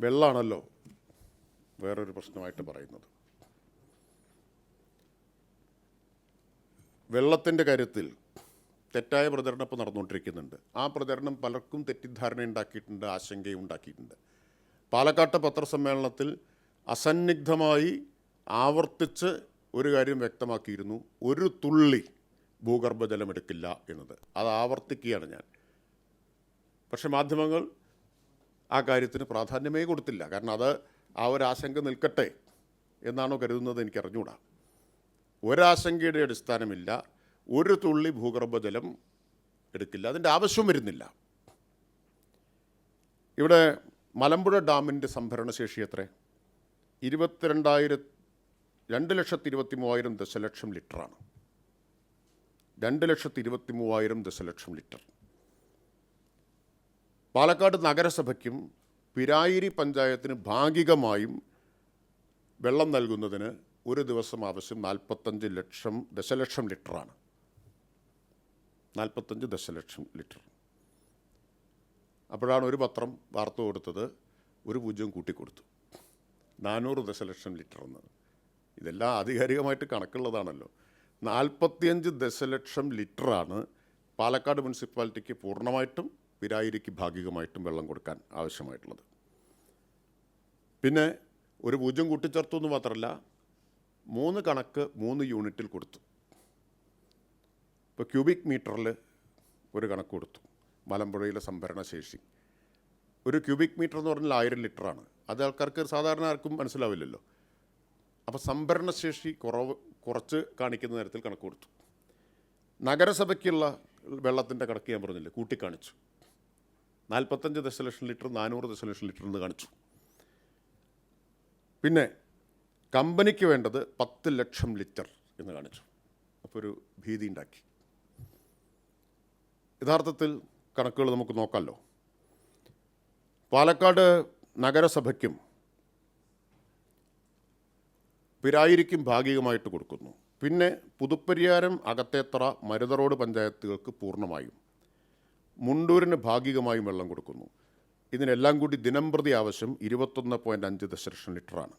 വെള്ളമാണല്ലോ വേറൊരു പ്രശ്നമായിട്ട് പറയുന്നത്. വെള്ളത്തിന്റെ കാര്യത്തിൽ തെറ്റായ പ്രചരണം ഇപ്പോൾ നടന്നുകൊണ്ടിരിക്കുന്നുണ്ട്. ആ പ്രചരണം പലർക്കും തെറ്റിദ്ധാരണ ഉണ്ടാക്കിയിട്ടുണ്ട് ആശങ്കയും ഉണ്ടാക്കിയിട്ടുണ്ട്. പാലക്കാട്ടെ പത്രസമ്മേളനത്തിൽ അസന്നിഗ്ധമായി ആവർത്തിച്ച് ഒരു കാര്യം വ്യക്തമാക്കിയിരുന്നു. ഒരു തുള്ളി ഭൂഗർഭജലം എടുക്കില്ല എന്നത്. അത് ആവർത്തിക്കുകയാണ് ഞാൻ. പക്ഷേ മാധ്യമങ്ങൾ ആ കാര്യത്തിന് പ്രാധാന്യമേ കൊടുത്തില്ല. കാരണം അത് ആ ഒരു ആശങ്ക നിൽക്കട്ടെ എന്നാണോ കരുതുന്നത് എനിക്ക് അറിഞ്ഞുകൂടാ ഒരാശങ്കയുടെ അടിസ്ഥാനമില്ല. ഒരു തുള്ളി ഭൂഗർഭജലം എടുക്കില്ല. അതിന്റെ ആവശ്യം വരുന്നില്ല. ഇവിടെ മലമ്പുഴ ഡാമിന്റെ സംഭരണശേഷി എത്ര ഇരുപത്തിരണ്ടായിരം രണ്ട് ലക്ഷത്തി ഇരുപത്തി മൂവായിരം ദശലക്ഷം ലിറ്ററാണ്. രണ്ട് ലക്ഷത്തി ഇരുപത്തി മൂവായിരം ദശലക്ഷം ലിറ്റർ. പാലക്കാട് നഗരസഭയ്ക്കും പിരായിരി പഞ്ചായത്തിന് ഭാഗികമായും വെള്ളം നൽകുന്നതിന് ഒരു ദിവസം ആവശ്യം നാൽപ്പത്തഞ്ച് ലക്ഷം ദശലക്ഷം ലിറ്ററാണ്. നാൽപ്പത്തഞ്ച് ദശലക്ഷം ലിറ്റർ. അപ്പോഴാണ് ഒരു പത്രം വാർത്ത കൊടുത്തത് ഒരു പൂജ്യം കൂട്ടിക്കൊടുത്തു. നാനൂറ് ദശലക്ഷം ലിറ്റർ എന്ന്. ഇതെല്ലാം ആധികാരികമായിട്ട് കണക്കുള്ളതാണല്ലോ. നാൽപ്പത്തിയഞ്ച് ദശലക്ഷം ലിറ്ററാണ് പാലക്കാട് മുനിസിപ്പാലിറ്റിക്ക് പൂർണമായിട്ടും വിരായിരിക്ക് ഭാഗികമായിട്ടും വെള്ളം കൊടുക്കാൻ ആവശ്യമായിട്ടുള്ളത്. പിന്നെ ഒരു പൂജ്യം കൂട്ടിച്ചേർത്തു എന്ന് മാത്രമല്ല മൂന്ന് കണക്ക് മൂന്ന് യൂണിറ്റിൽ കൊടുത്തു. ഇപ്പോൾ ക്യൂബിക് മീറ്ററിൽ ഒരു കണക്ക് കൊടുത്തു മലമ്പുഴയിലെ സംഭരണ ശേഷി. ഒരു ക്യൂബിക് മീറ്റർ എന്ന് പറഞ്ഞാൽ ആയിരം ലിറ്ററാണ്. അത് ആൾക്കാർക്ക് സാധാരണ ആർക്കും മനസ്സിലാവില്ലല്ലോ. അപ്പോൾ സംഭരണശേഷി കുറവ് കുറച്ച് കാണിക്കുന്ന തരത്തിൽ കണക്ക് കൊടുത്തു. നഗരസഭയ്ക്കുള്ള വെള്ളത്തിന്റെ കണക്ക് ഞാൻ പറഞ്ഞില്ലേ കൂട്ടിക്കാണിച്ചു. നാൽപ്പത്തഞ്ച് ദശലക്ഷം ലിറ്റർ നാനൂറ് ദശലക്ഷം ലിറ്റർ എന്ന് കാണിച്ചു. പിന്നെ കമ്പനിക്ക് വേണ്ടത് പത്ത് ലക്ഷം ലിറ്റർ എന്ന് കാണിച്ചു. അപ്പോൾ ഒരു ഭീതി ഉണ്ടാക്കി. യഥാർത്ഥത്തിൽ കണക്കുകൾ നമുക്ക് നോക്കാമല്ലോ പാലക്കാട് നഗരസഭയ്ക്കും പിരായിരിക്കും ഭാഗികമായിട്ട് കൊടുക്കുന്നു. പിന്നെ പുതുപ്പരിയാരം അകത്തേത്തറ മരുതറോഡ് പഞ്ചായത്തുകൾക്ക് പൂർണമായും മുണ്ടൂരിന് ഭാഗികമായും വെള്ളം കൊടുക്കുന്നു. ഇതിനെല്ലാം കൂടി ദിനംപ്രതി ആവശ്യം ഇരുപത്തൊന്ന് പോയിന്റ് അഞ്ച് ദശലക്ഷം ലിറ്ററാണ്.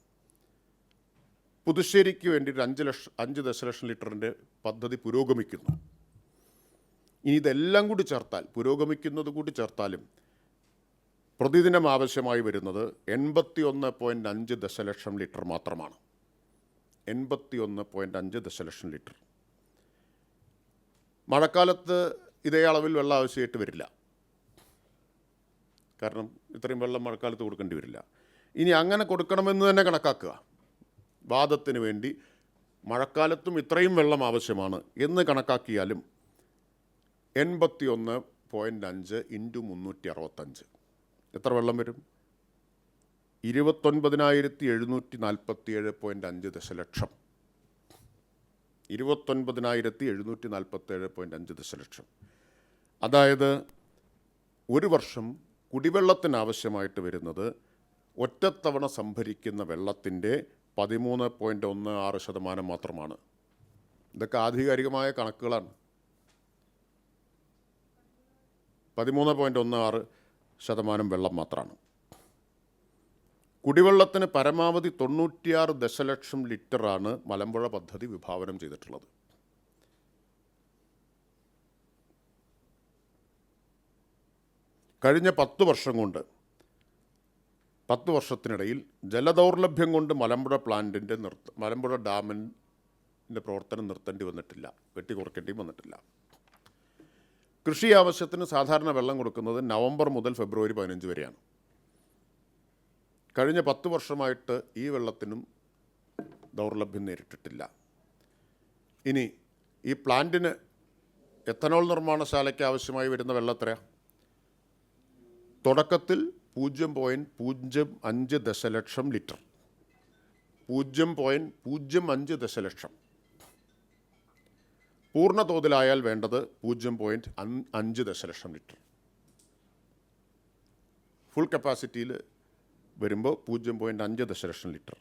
പുതുശ്ശേരിക്ക് വേണ്ടി ഒരു അഞ്ച് ലക്ഷം അഞ്ച് ദശലക്ഷം ലിറ്ററിന്റെ പദ്ധതി പുരോഗമിക്കുന്നു. ഇനി ഇതെല്ലാം കൂടി ചേർത്താൽ പുരോഗമിക്കുന്നത് കൂടി ചേർത്താലും പ്രതിദിനം ആവശ്യമായി വരുന്നത് എൺപത്തി ഒന്ന് പോയിന്റ് അഞ്ച് ദശലക്ഷം ലിറ്റർ മാത്രമാണ്. എൺപത്തി ഒന്ന് പോയിന്റ് അഞ്ച് ദശലക്ഷം ലിറ്റർ. മഴക്കാലത്ത് ഇതേ അളവിൽ വെള്ളം ആവശ്യമായിട്ട് വരില്ല. കാരണം ഇത്രയും വെള്ളം മഴക്കാലത്ത് കൊടുക്കേണ്ടി വരില്ല. ഇനി അങ്ങനെ കൊടുക്കണമെന്ന് തന്നെ കണക്കാക്കുക. വാദത്തിന് വേണ്ടി മഴക്കാലത്തും ഇത്രയും വെള്ളം ആവശ്യമാണ് എന്ന് കണക്കാക്കിയാലും എൺപത്തി ഒന്ന് പോയിന്റ് അഞ്ച് ഇന്റു മുന്നൂറ്റി അറുപത്തഞ്ച് എത്ര വെള്ളം വരും? ഇരുപത്തൊൻപതിനായിരത്തി എഴുന്നൂറ്റി നാൽപ്പത്തിയേഴ് പോയിന്റ് അഞ്ച് ദശലക്ഷം. ഇരുപത്തൊൻപതിനായിരത്തി എഴുന്നൂറ്റി നാൽപ്പത്തേഴ് പോയിന്റ് അഞ്ച് ദശലക്ഷം. അതായത് ഒരു വർഷം കുടിവെള്ളത്തിനാവശ്യമായിട്ട് വരുന്നത് ഒറ്റത്തവണ സംഭരിക്കുന്ന വെള്ളത്തിന്റെ പതിമൂന്ന് പോയിന്റ് ഒന്ന് ആറ് ശതമാനം മാത്രമാണ്. ഇതൊക്കെ ആധികാരികമായ കണക്കുകളാണ്. പതിമൂന്ന് പോയിന്റ് ഒന്ന് ആറ് ശതമാനം വെള്ളം മാത്രമാണ്. കുടിവെള്ളത്തിന് പരമാവധി തൊണ്ണൂറ്റിയാറ് ദശലക്ഷം ലിറ്ററാണ് മലമ്പുഴ പദ്ധതി വിഭാവനം ചെയ്തിട്ടുള്ളത്. കഴിഞ്ഞ പത്ത് വർഷം കൊണ്ട് പത്ത് വർഷത്തിനിടയിൽ ജലദൗർലഭ്യം കൊണ്ട് മലമ്പുഴ പ്ലാന്റിന്റെ നിർത്ത മലമ്പുഴ ഡാമിന്റെ പ്രവർത്തനം നിർത്തേണ്ടി വന്നിട്ടില്ല. വെട്ടിക്കുറയ്ക്കേണ്ടി വന്നിട്ടില്ല. കൃഷി ആവശ്യത്തിന് സാധാരണ വെള്ളം കൊടുക്കുന്നത് നവംബർ മുതൽ ഫെബ്രുവരി പതിനഞ്ച് വരെയാണ്. കഴിഞ്ഞ പത്ത് വർഷമായിട്ട് ഈ വെള്ളത്തിനും ദൗർലഭ്യം നേരിട്ടിട്ടില്ല. ഇനി ഈ പ്ലാന്റിന് എത്തനോൾ നിർമ്മാണശാലയ്ക്ക് ആവശ്യമായി വരുന്ന വെള്ളം എത്രയാണ് തുടക്കത്തിൽ പൂജ്യം പോയിന്റ് പൂജ്യം അഞ്ച് ദശലക്ഷം ലിറ്റർ. പൂജ്യം പോയിന്റ് പൂജ്യം അഞ്ച് ദശലക്ഷം. പൂർണ തോതിലായാൽ വേണ്ടത് പൂജ്യം പോയിന്റ് അഞ്ച് ദശലക്ഷം ലിറ്റർ. ഫുൾ കപ്പാസിറ്റിയിൽ വരുമ്പോൾ പൂജ്യം പോയിന്റ് അഞ്ച് ദശലക്ഷം ലിറ്റർ.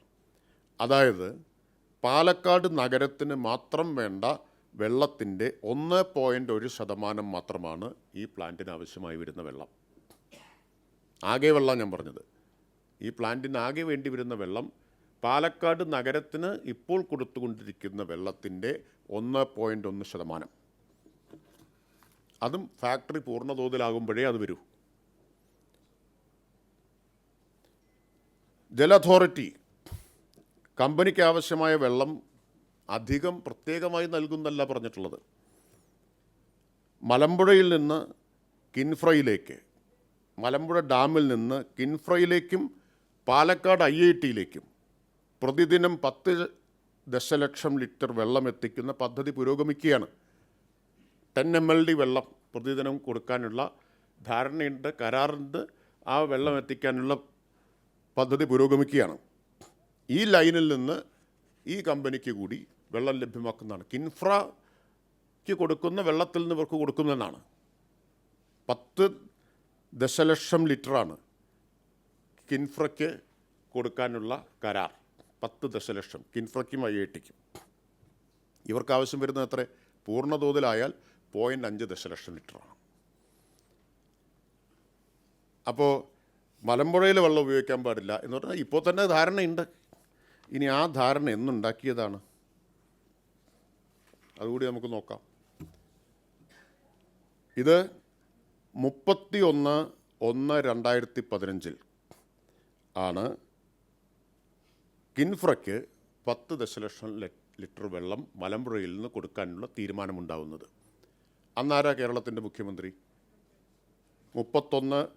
അതായത് പാലക്കാട് നഗരത്തിന് മാത്രം വേണ്ട വെള്ളത്തിന്റെ ഒന്ന് പോയിന്റ് ഒരു ശതമാനം മാത്രമാണ് ഈ പ്ലാന്റിന് ആവശ്യമായി വരുന്ന വെള്ളം. ആകെ വെള്ളം ഞാൻ പറഞ്ഞത്. ഈ പ്ലാന്റിന് ആകെ വേണ്ടി വരുന്ന വെള്ളം പാലക്കാട് നഗരത്തിന് ഇപ്പോൾ കൊടുത്തുകൊണ്ടിരിക്കുന്ന വെള്ളത്തിന്റെ ഒന്ന് പോയിന്റ് ഒന്ന് ശതമാനം. അതും ഫാക്ടറി പൂർണ തോതിലാകുമ്പോഴേ അത് വരൂ. ജല അതോറിറ്റി കമ്പനിക്ക് ആവശ്യമായ വെള്ളം അധികം പ്രത്യേകമായി നൽകുന്നല്ല പറഞ്ഞിട്ടുള്ളത്. മലമ്പുഴയിൽ നിന്ന് കിൻഫ്രയിലേക്ക് മലമ്പുഴ ഡാമിൽ നിന്ന് കിൻഫ്രയിലേക്കും പാലക്കാട് ഐ ഐ ടിയിലേക്കും പ്രതിദിനം പത്ത് ദശലക്ഷം ലിറ്റർ വെള്ളം എത്തിക്കുന്ന പദ്ധതി പുരോഗമിക്കുകയാണ്. ടെൻ എം എൽ ഡി വെള്ളം പ്രതിദിനം കൊടുക്കാനുള്ള ധാരണയുണ്ട് കരാറുണ്ട്. ആ വെള്ളം എത്തിക്കാനുള്ള പദ്ധതി പുരോഗമിക്കുകയാണ്. ഈ ലൈനിൽ നിന്ന് ഈ കമ്പനിക്ക് കൂടി വെള്ളം ലഭ്യമാക്കുന്നതാണ്. കിൻഫ്രയ്ക്ക് കൊടുക്കുന്ന വെള്ളത്തിൽ നിന്ന് ഇവർക്ക് കൊടുക്കുന്നതെന്നാണ് പത്ത് ദശലക്ഷം ലിറ്ററാണ് കിൻഫ്രയ്ക്ക് കൊടുക്കാനുള്ള കരാർ. പത്ത് ദശലക്ഷം കിൻഫ്രയ്ക്കും ഐ ഐ ടിക്കും ഇവർക്ക് ആവശ്യം വരുന്നത് എത്ര? പൂർണതോതിലായാൽ പോയിന്റ് അഞ്ച് ദശലക്ഷം ലിറ്ററാണ്. അപ്പോൾ മലമ്പുഴയിൽ വെള്ളം ഉപയോഗിക്കാൻ പാടില്ല എന്ന് പറഞ്ഞാൽ ഇപ്പോൾ തന്നെ ധാരണയുണ്ട്. ഇനി ആ ധാരണ എന്നുണ്ടാക്കിയതാണ്. അതുകൂടി നമുക്ക് നോക്കാം. ഇത് മുപ്പത്തി ഒന്ന് ഒന്ന് രണ്ടായിരത്തി പതിനഞ്ചിൽ ആണ് കിൻഫ്രയ്ക്ക് പത്ത് ദശലക്ഷം ലിറ്റർ വെള്ളം മലമ്പുഴയിൽ നിന്ന് കൊടുക്കാനുള്ള തീരുമാനമുണ്ടാവുന്നത്. അന്നാരാ കേരളത്തിന്റെ മുഖ്യമന്ത്രി? മുപ്പത്തൊന്ന്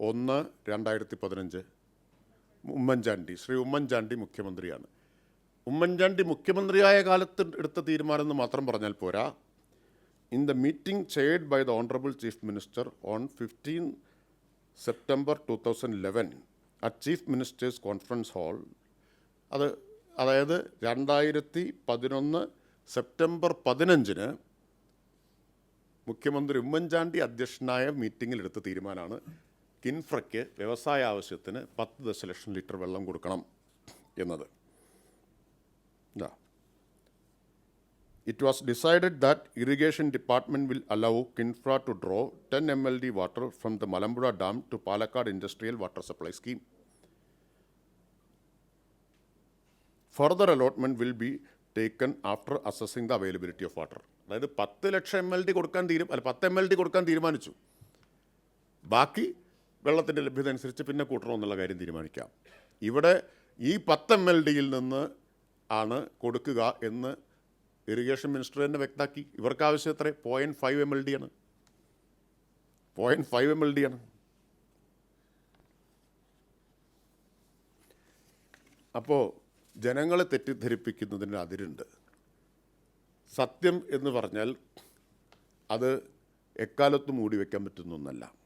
ഒന്ന് രണ്ടായിരത്തി പതിനഞ്ച് ഉമ്മൻചാണ്ടി ശ്രീ ഉമ്മൻചാണ്ടി മുഖ്യമന്ത്രിയാണ്. ഉമ്മൻചാണ്ടി മുഖ്യമന്ത്രിയായ കാലത്ത് എടുത്ത തീരുമാനം എന്ന് മാത്രം പറഞ്ഞാൽ പോരാ. Meeting chaired by the honourable chief minister on fifteen September two thousand eleven at chief minister's conference hall അത് അതായത് രണ്ടായിരത്തി പതിനൊന്ന് സെപ്റ്റംബർ പതിനഞ്ചിന് മുഖ്യമന്ത്രി ഉമ്മൻചാണ്ടി അധ്യക്ഷനായ മീറ്റിംഗിൽ എടുത്ത തീരുമാനമാണ് കിൻഫ്രയ്ക്ക് വ്യവസായ ആവശ്യത്തിന് പത്ത് ദശലക്ഷം ലിറ്റർ വെള്ളം കൊടുക്കണം എന്നത്. ഇതാ. It was decided that irrigation department will allow Kinfra to draw 10 MLD water from the Malambura Dam to Palakkad Industrial Water Supply Scheme. Further allotment will be taken after assessing the availability of water. അതായത് പത്ത് ലക്ഷം M L D കൊടുക്കാൻ തീരും അല്ല പത്ത് M L D കൊടുക്കാൻ തീരുമാനിച്ചു ബാക്കി വെള്ളത്തിന്റെ ലഭ്യത അനുസരിച്ച് പിന്നെ ഈ പത്ത് എം എൽ ഡിയിൽ നിന്ന് ആണ് കൊടുക്കുക എന്ന് ഇറിഗേഷൻ മിനിസ്റ്റർ തന്നെ വ്യക്തമാക്കി. ഇവർക്ക് ആവശ്യം എത്ര point five M L D ആണ്. Point five M L D ആണ്. അപ്പോൾ ജനങ്ങളെ തെറ്റിദ്ധരിപ്പിക്കുന്നതിന് അതിരുണ്ട്. സത്യം എന്ന് പറഞ്ഞാൽ അത് എക്കാലത്തും മൂടി വയ്ക്കാൻ പറ്റുന്ന ഒന്നല്ല.